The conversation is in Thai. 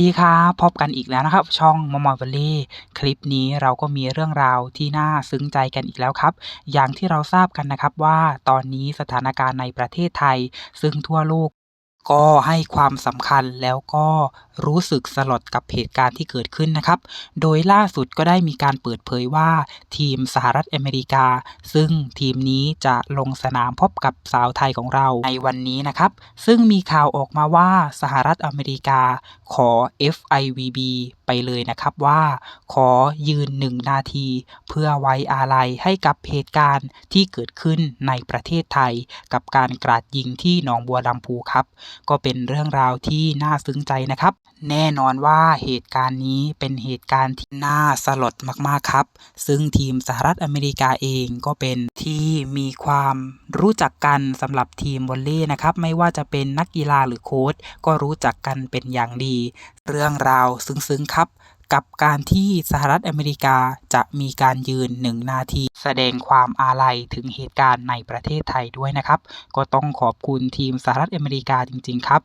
ดีครับพบกันอีกแล้วนะครับ ช่องมอมอวอลเล่คลิปนี้เราก็มีเรื่องราวที่น่าซึ้งใจกันอีกแล้วครับ อย่างที่เราทราบกันนะครับว่าตอนนี้สถานการณ์ในประเทศไทย ซึ่งทั่วโลก ก็ให้ความสำคัญแล้วก็รู้สึกสลดกับเหตุการณ์ที่เกิดขึ้นนะครับ โดยล่าสุดก็ได้มีการเปิดเผยว่าทีมสหรัฐอเมริกา ซึ่งทีมนี้จะลงสนามพบกับสาวไทยของเราในวันนี้นะครับ ซึ่งมีข่าวออกมาว่าสหรัฐอเมริกาขอ FIVB ไปเลยนะครับว่า ขอยืนหนึ่งนาที เพื่อไว้อาลัยให้กับเหตุการณ์ที่เกิดขึ้นในประเทศไทย กับการกราดยิงที่หนองบัวลำพูครับก็เป็นเรื่องราวที่น่าซึ้งใจนะครับ แน่นอนว่าเหตุการณ์นี้เป็นเหตุการณ์ที่น่าสลดมากๆครับ ซึ่งทีมสหรัฐอเมริกาเองก็เป็นที่มีความรู้จักกันสำหรับทีมวอลเลย์นะครับ ไม่ว่าจะเป็นนักกีฬาหรือโค้ชก็รู้จักกันเป็นอย่างดี เรื่องราวซึ้งๆครับกับการที่สหรัฐอเมริกาจะมีการยืนหนึ่งนาที แสดงความอาลัยถึงเหตุการณ์ในประเทศไทยด้วยนะครับ ก็ต้องขอบคุณทีมสหรัฐอเมริกาจริง ๆ ครับ